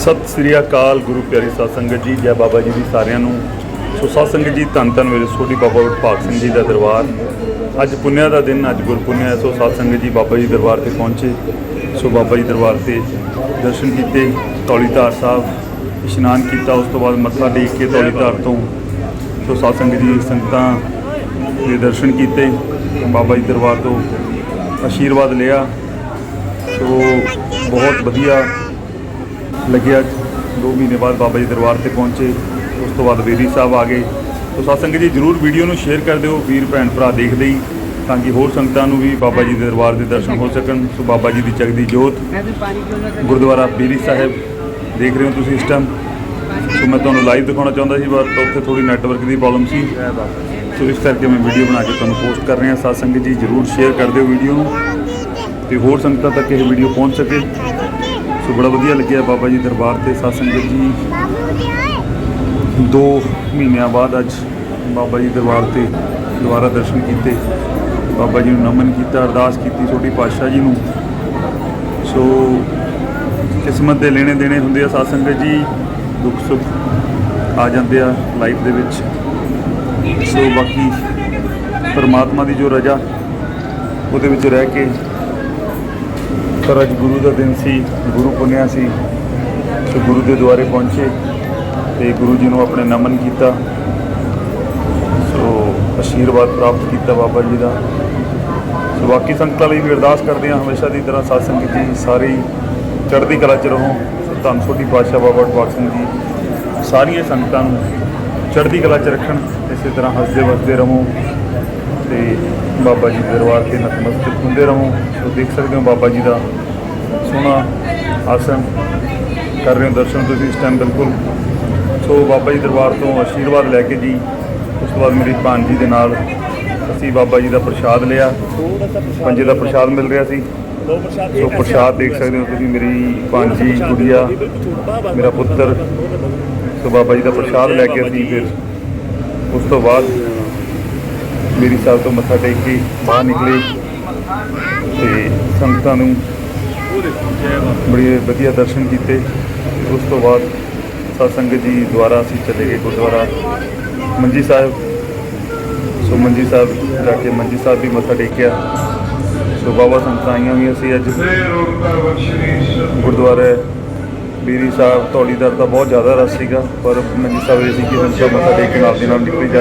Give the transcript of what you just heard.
ਸਤਿ ਸ੍ਰੀ ਅਕਾਲ ਗੁਰੂ ਪਿਆਰੀ ਸਾਧ ਸੰਗਤ ਜੀ, ਜੈ ਬਾਬਾ ਜੀ ਦੀ ਸਾਰਿਆਂ ਨੂੰ। ਸੋ ਸਾਧ ਸੰਗਤ ਜੀ, ਧੰਨ ਧੰਨ ਮੇਰੇ ਸੋਢੀ ਬਾਬਾ ਭਾਗ ਸਿੰਘ ਜੀ ਦਾ ਦਰਬਾਰ। ਅੱਜ ਪੁੰਨਿਆ ਦਾ ਦਿਨ, ਅੱਜ ਗੁਰਪੁੰਨਿਆ ਹੈ, ਸੋ ਸਾਧ ਸੰਗਤ ਜੀ ਬਾਬਾ ਜੀ ਦਰਬਾਰ ਤੇ ਪਹੁੰਚੇ। ਸੋ ਬਾਬਾ ਜੀ ਦਰਬਾਰ ਤੇ ਦਰਸ਼ਨ ਕੀਤੇ, ਤੌਲੀ ਧਾਰ ਸਾਹਿਬ ਇਸ਼ਨਾਨ ਕੀਤਾ, ਉਸ ਤੋਂ ਬਾਅਦ ਮੱਥਾ ਟੇਕ ਕੇ ਤੌਲੀ ਧਾਰ ਤੋਂ ਸੋ ਸਾਧ ਸੰਗਤ ਜੀ ਸੰਗਤਾਂ ਦੇ ਦਰਸ਼ਨ ਕੀਤੇ ਬਾਬਾ ਜੀ ਦਰਬਾਰ ਤੋਂ ਆਸ਼ੀਰਵਾਦ ਲਿਆ। ਸੋ ਬਹੁਤ ਵਧੀਆ ਲੱਗਿਆ 2 ਮਹੀਨੇ ਬਾਅਦ ਬਾਬਾ ਜੀ ਦਰਬਾਰ ਤੇ ਪਹੁੰਚੇ। ਉਸ ਤੋਂ ਬਾਅਦ ਬੇਰੀ ਸਾਹਿਬ ਆ ਗਏ। ਸੋ ਸਤਸੰਗ ਜੀ, ਜਰੂਰ ਵੀਡੀਓ ਨੂੰ ਸ਼ੇਅਰ ਕਰ ਦਿਓ, ਵੀਰ, ਭੈਣ, ਭਰਾ ਦੇਖਦੇ ਹੀ, ਤਾਂ ਕਿ ਹੋਰ ਸੰਗਤਾਂ ਨੂੰ ਵੀ ਬਾਬਾ ਜੀ ਦੇ ਦਰਬਾਰ ਦੇ ਦਰਸ਼ਨ ਹੋ ਸਕਣ। ਸੋ ਬਾਬਾ ਜੀ ਦੀ ਜਗਦੀ ਜੋਤ। ਗੁਰਦੁਆਰਾ ਬੇਰੀ ਸਾਹਿਬ ਦੇਖ ਰਹੇ ਹੋ ਤੁਸੀਂ ਇਸ ਟਾਈਮ ਸੋ ਮੈਂ ਤੁਹਾਨੂੰ ਲਾਈਵ ਦਿਖਾਉਣਾ ਚਾਹੁੰਦਾ ਸੀ ਪਰ ਉੱਥੇ ਥੋੜੀ ਨੈਟਵਰਕ ਦੀ ਪ੍ਰੋਬਲਮ ਸੀ। ਸੋ ਇਸ ਕਰਕੇ ਮੈਂ ਵੀਡੀਓ ਬਣਾ ਕੇ ਤੁਹਾਨੂੰ ਪੋਸਟ ਕਰ ਰਿਹਾ। ਸਤਸੰਗ ਜੀ, ਜਰੂਰ ਸ਼ੇਅਰ ਕਰ ਦਿਓ ਵੀਡੀਓ ਨੂੰ, ਤੇ ਹੋਰ ਸੰਗਤਾਂ ਤੱਕ ਇਹ ਵੀਡੀਓ ਪਹੁੰਚ ਸਕੇ। ਸੋ ਬੜਾ ਵਧੀਆ ਲੱਗਿਆ ਬਾਬਾ ਜੀ ਦਰਬਾਰ ਤੇ ਸਾਧ ਸੰਗਤ ਜੀ। ਦੋ ਮਹੀਨਿਆਂ ਬਾਅਦ ਅੱਜ ਬਾਬਾ ਜੀ ਦਰਬਾਰ ਤੇ ਦੁਬਾਰਾ ਦਰਸ਼ਨ ਕੀਤੇ। ਬਾਬਾ ਜੀ ਨੂੰ ਨਮਨ ਕੀਤਾ, ਅਰਦਾਸ ਕੀਤੀ ਛੋਟੀ ਪਾਤਸ਼ਾਹ ਜੀ ਨੂੰ। ਸੋ ਕਿਸਮਤ ਦੇ ਲੈਣੇ ਦੇਣੇ ਹੁੰਦੇ ਆ ਸਾਧ ਸੰਗਤ ਜੀ, ਦੁੱਖ ਸੁੱਖ ਆ ਜਾਂਦੇ ਆ ਲਾਈਫ ਦੇ ਵਿੱਚ। ਸੋ ਬਾਕੀ ਪਰਮਾਤਮਾ ਦੀ ਜੋ ਰਜ਼ਾ, ਉਹਦੇ ਵਿੱਚ ਰਹਿ ਕੇ ਪਰ ਅੱਜ ਗੁਰੂ ਦਾ ਦਿਨ ਸੀ, ਗੁਰੂ ਪੁੰਨਿਆ ਸੀ। ਸੋ ਗੁਰੂ ਦੇ ਦੁਆਰੇ ਪਹੁੰਚੇ ਤੇ ਗੁਰੂ ਜੀ ਨੂੰ ਆਪਣੇ ਨਮਨ ਕੀਤਾ। ਸੋ ਆਸ਼ੀਰਵਾਦ ਪ੍ਰਾਪਤ ਕੀਤਾ ਬਾਬਾ ਜੀ ਦਾ। ਸੋ, ਬਾਕੀ ਸੰਗਤਾਂ ਲਈ ਵੀ ਅਰਦਾਸ ਕਰਦੇ ਹਾਂ, ਹਮੇਸ਼ਾ ਦੀ ਤਰ੍ਹਾਂ ਸਾਧ ਸੰਗਤ ਜੀ, ਸਾਰੀ ਚੜ੍ਹਦੀ ਕਲਾ ਚ ਰਹੋ। ਸੋ, ਧੰਨ ਛੋਟੀ ਪਾਤਸ਼ਾਹ ਬਾਬਾ ਟਵਾਕ ਸਿੰਘ ਜੀ, ਸਾਰੀਆਂ ਸੰਗਤਾਂ ਨੂੰ ਚੜ੍ਹਦੀ ਕਲਾ ਚ ਰੱਖਣ, ਇਸੇ ਤਰ੍ਹਾਂ ਹੱਸਦੇ ਵਸਦੇ ਰਹੋ ਤੇ ਬਾਬਾ ਜੀ ਦੇ ਦਰਬਾਰ ਤੇ ਨਤਮਸਤਕ ਹੁੰਦੇ ਰਹੋ। ਸੋ, ਦੇਖ ਸਕਦੇ ਹੋ ਬਾਬਾ ਜੀ ਦਾ ਸੋਹਣਾ ਆਸਨ ਕਰ ਰਹੇ ਹੋ ਦਰਸ਼ਨ ਤੁਸੀਂ ਇਸ ਟਾਈਮ ਬਿਲਕੁਲ। ਸੋ ਬਾਬਾ ਜੀ ਦਰਬਾਰ ਤੋਂ ਆਸ਼ੀਰਵਾਦ ਲੈ ਕੇ ਜੀ, ਉਸ ਤੋਂ ਬਾਅਦ ਮੇਰੀ ਭਾਣਜੀ ਦੇ ਨਾਲ ਅਸੀਂ ਬਾਬਾ ਜੀ ਦਾ ਪ੍ਰਸ਼ਾਦ ਲਿਆ। ਪੰਜੇ ਦਾ ਪ੍ਰਸ਼ਾਦ ਮਿਲ ਰਿਹਾ ਸੀ। ਸੋ ਪ੍ਰਸ਼ਾਦ ਦੇਖ ਸਕਦੇ ਹੋ ਤੁਸੀਂ ਮੇਰੀ ਭਾਣਜੀ ਗੁੜੀਆ, ਮੇਰਾ ਪੁੱਤਰ। ਸੋ ਬਾਬਾ ਜੀ ਦਾ ਪ੍ਰਸ਼ਾਦ ਲੈ ਕੇ ਅਸੀਂ ਫਿਰ ਉਸ ਤੋਂ ਬਾਅਦ ਮੇਰੀ ਸਾਹਿਬ ਤੋਂ ਮੱਥਾ ਟੇਕ ਕੇ ਬਾਹਰ ਨਿਕਲੇ ਤੇ ਸੰਗਤਾਂ ਨੂੰ ਬੜੇ ਵਧੀਆ ਦਰਸ਼ਨ ਕੀਤੇ। ਉਸ ਤੋਂ ਬਾਅਦ ਸਤ ਸੰਗਤ ਜੀ ਦੁਆਰਾ ਅਸੀਂ ਚਲੇ ਗਏ ਗੁਰਦੁਆਰਾ। ਮੰਜੀ ਸਾਹਿਬ, ਸੋ ਮੰਜੀ ਸਾਹਿਬ ਜਾ ਕੇ ਮੰਜੀ ਸਾਹਿਬ ਵੀ ਮੱਥਾ ਟੇਕਿਆ। ਸੋ ਬਾਬਾ ਸੰਗਤਾਂ ਆਈਆਂ ਹੋਈਆਂ ਸੀ ਅੱਜ। ਗੁਰਦੁਆਰੇ ਬੀਰੀ ਸਾਹਿਬ ਧੌਲੀਦਾਰ ਦਾ ਬਹੁਤ ਜ਼ਿਆਦਾ ਰਸ਼ ਸੀਗਾ, ਪਰ ਮੰਜੀ ਸਾਹਿਬ ਇਹ ਸੀ ਕਿ ਮੱਥਾ ਟੇਕ ਕੇ ਨਾਲ ਦੀ ਨਾਲ ਨਿਕਲੀ ਜਾ